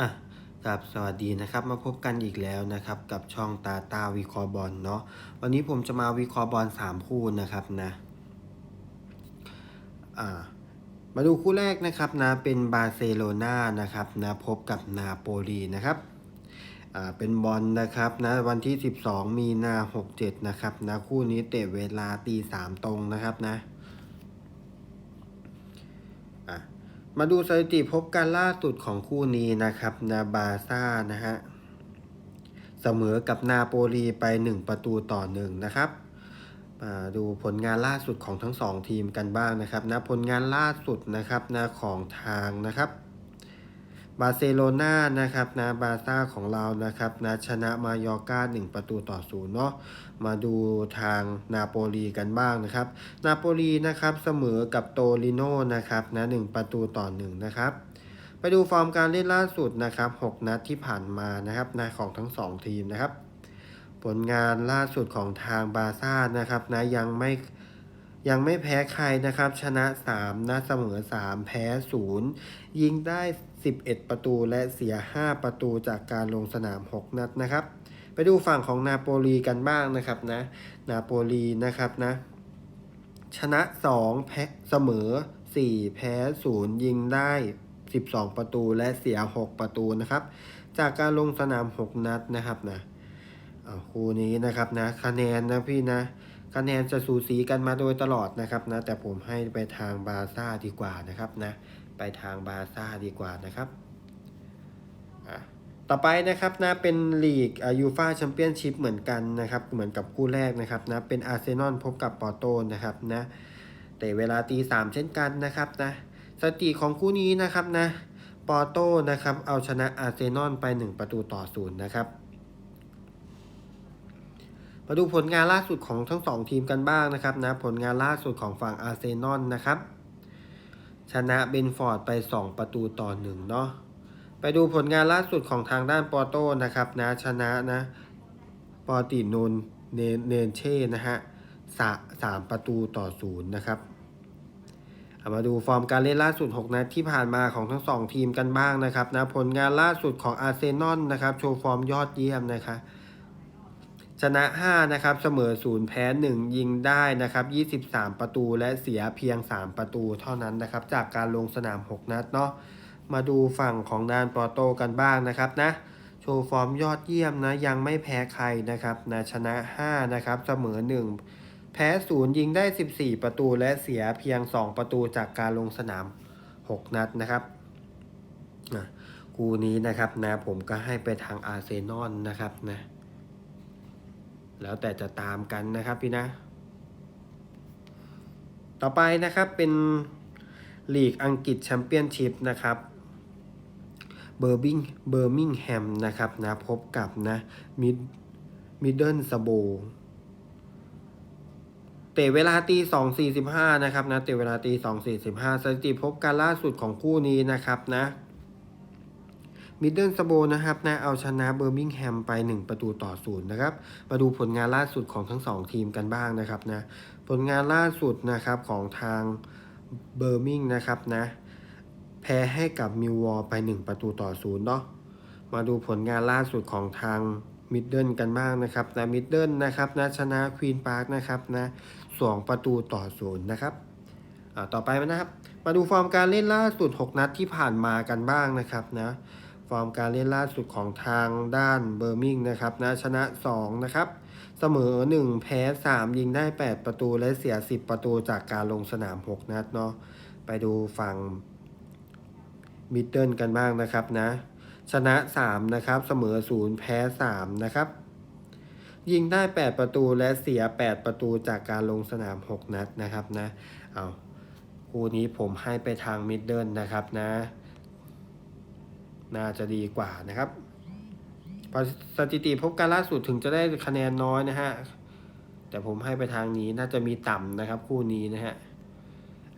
อะกับสวัสดีนะครับมาพบกันอีกแล้วนะครับกับช่องตาตาวิคราะห์บอลเนาะวันนี้ผมจะมาวิคราะห์บอลสามคู่นะครับนะอ่ามาดูคู่แรกนะครับนะเป็นบาร์เซโลนานะครับนะพบกับนาโปลีนะครับอ่าเป็นบอลนะครับนะวันที่ 12 มีนา 67 นะครับนะคู่นี้เตะเวลาตีสามตรงนะครับนะอะ มาดูสถิติพบกันล่าสุดของคู่นี้นะครับ นาบาซ่านะฮะ เสมอกับนาโปลีไป 1 ประตูต่อหนึ่งนะครับมาดูผลงานล่าสุดของทั้งสองทีมกันบ้างนะครับนะผลงานล่าสุดนะครับนะของทางนะครับ บาร์เซโลนานะครับนะบาซ่าของเรานะครับนะชนะมายอร์กา1ประตูต่อศูนย์เนาะมาดูทางนาโปลีกันบ้างนะครับ นาโปลีนะครับเสมอกับโตริโนนะครับนะหนึ่งประตูต่อหนึ่งนะครับไปดูฟอร์มการเล่นล่าสุดนะครับ 6 นัดที่ผ่านมานะครับนะของทั้ง 2 ทีมนะครับ ผลงานล่าสุดของทางบาซ่านะครับนะยังไม่ ยังไม่แพ้ใครนะครับ ชนะ 3 นะเสมอ 3 แพ้ 0 ยิงได้ 11 ประตูและเสีย 5 ประตูจากการลงสนาม 6 นัดนะครับ ไปดูฝั่งของนาโปลีกันบ้างนะครับนะนาโปลีนะครับนะ ชนะ 2 แพ้เสมอ 4 แพ้ 0 ยิงได้ 12 ประตูและเสีย 6 ประตูนะครับ จากการลงสนาม 6 นัดนะครับนะคู่นี้นะครับนะคะแนนนะพี่นะ คะแนนจะสูสีกันมาโดยตลอดนะครับนะแต่ผมให้ไปทางบาซ่าดีกว่านะครับนะไปทางบาซ่าดีกว่านะครับอะต่อไปนะครับนะเป็นลีกยูฟาแชมเปี้ยนชิพเหมือนกันนะครับเหมือนกับคู่แรกนะครับนะเป็นอาร์เซนอลพบกับปอร์โตนะครับนะแต่เวลาตีสามเช่นกันนะครับนะสถิติของคู่นี้นะครับนะปอร์โตนะครับเอาชนะอาร์เซนอลไป 1 ประตูต่อศูนย์นะครับ มาดูผลงานล่าสุดของทั้งสองทีมกันบ้างนะครับนะผลงานล่าสุดของฝั่งอาร์เซนอลนะครับ ชนะเบนฟอร์ดไป 2 ประตูต่อหนึ่งเนาะไปดูผลงานล่าสุดของทางด้านปอร์โตนะครับนะชนะนะปอร์ติโนนเนเนเช่นะฮะสาสามประตูต่อศูนย์นะครับเอามาดูฟอร์มการเล่นล่าสุด 6 นัดที่ผ่านมาของทั้ง 2 ทีมกันบ้างนะครับนะผลงานล่าสุดของอาร์เซนอลนะครับโชว์ฟอร์มยอดเยี่ยมนะครับ ชนะ 5 นะครับ เสมอ 0 แพ้ 1 ยิงได้นะครับ 23 ประตูและเสียเพียง 3 ประตูเท่านั้นนะครับ จากการลงสนาม 6 นัดเนาะ มาดูฝั่งของดานปอโตกันบ้างนะครับนะ โชว์ฟอร์มยอดเยี่ยมนะ ยังไม่แพ้ใครนะครับนะชนะ 5 นะครับ เสมอ 1 แพ้ 0 ยิงได้ 14 ประตูและเสียเพียง 2 ประตูจากการลงสนาม 6 นัดนะครับกูนี้นะครับนะผมก็ให้ไปทางอาร์เซนอลนะครับนะ แล้วแต่จะตามกันนะครับพี่นะ ต่อไปนะครับเป็นลีกอังกฤษแชมเปี้ยนชิพนะครับเบอร์บิงเบอร์มิงแฮมนะครับนะพบกับนะมิดมิดเดิลสโบเตะเวลาตีสองสี่สิบห้านะครับนะเตะเวลาตีสองสี่สิบห้าสถิติพบกันล่าสุดของคู่นี้นะครับนะ มิดเดิลสโบนะครับนะเอาชนะเบอร์มิงแฮมไป 1 ประตูต่อศูนย์นะครับ มาดูผลงานล่าสุดของทั้ง 2 ทีมกันบ้างนะครับนะ ผลงานล่าสุดนะครับของทางเบอร์มิงนะครับนะแพ้ให้กับมิววอลไป 1 ประตูต่อศูนย์เนาะ มาดูผลงานล่าสุดของทางมิดเดิลกันบ้างนะครับนะมิดเดิลนะครับนะชนะควีนพาร์คนะครับนะสองประตูต่อศูนย์นะครับต่อไปนะครับ มาดูฟอร์มการเล่นล่าสุด 6 นัดที่ผ่านมากันบ้างนะครับนะ ฟอร์มการเล่นล่าสุดของทางด้านเบอร์มิงนะครับนะชนะ2นะครับเสมอ 1 แพ้ 3 ยิงได้ 8 ประตูและเสีย 10 ประตูจากการลงสนาม 6 นัดเนาะไปดูฝั่งมิดเดิลกันบ้างนะครับนะ ชนะ 3 นะครับ เสมอ 0 แพ้ 3 นะครับ ยิงได้ 8 ประตูและเสีย 8 ประตูจากการลงสนาม 6 นัดนะครับนะ เอาคู่นี้ผมให้ไปทางมิดเดิลนะครับนะ น่าจะดีกว่านะครับสถิติพบกันล่าสุดถึงจะได้คะแนนน้อยนะฮะ แต่ผมให้ไปทางนี้น่าจะมีต่ำนะครับคู่นี้นะฮะ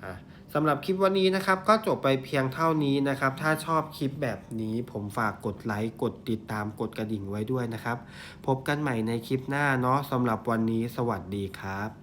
อะสำหรับคลิปวันนี้นะครับ ก็จบไปเพียงเท่านี้นะครับ ถ้าชอบคลิปแบบนี้ผมฝากกดไลค์กดติดตามกดกระดิ่งไว้ด้วยนะครับ พบกันใหม่ในคลิปหน้าเนาะสำหรับวันนี้สวัสดีครับ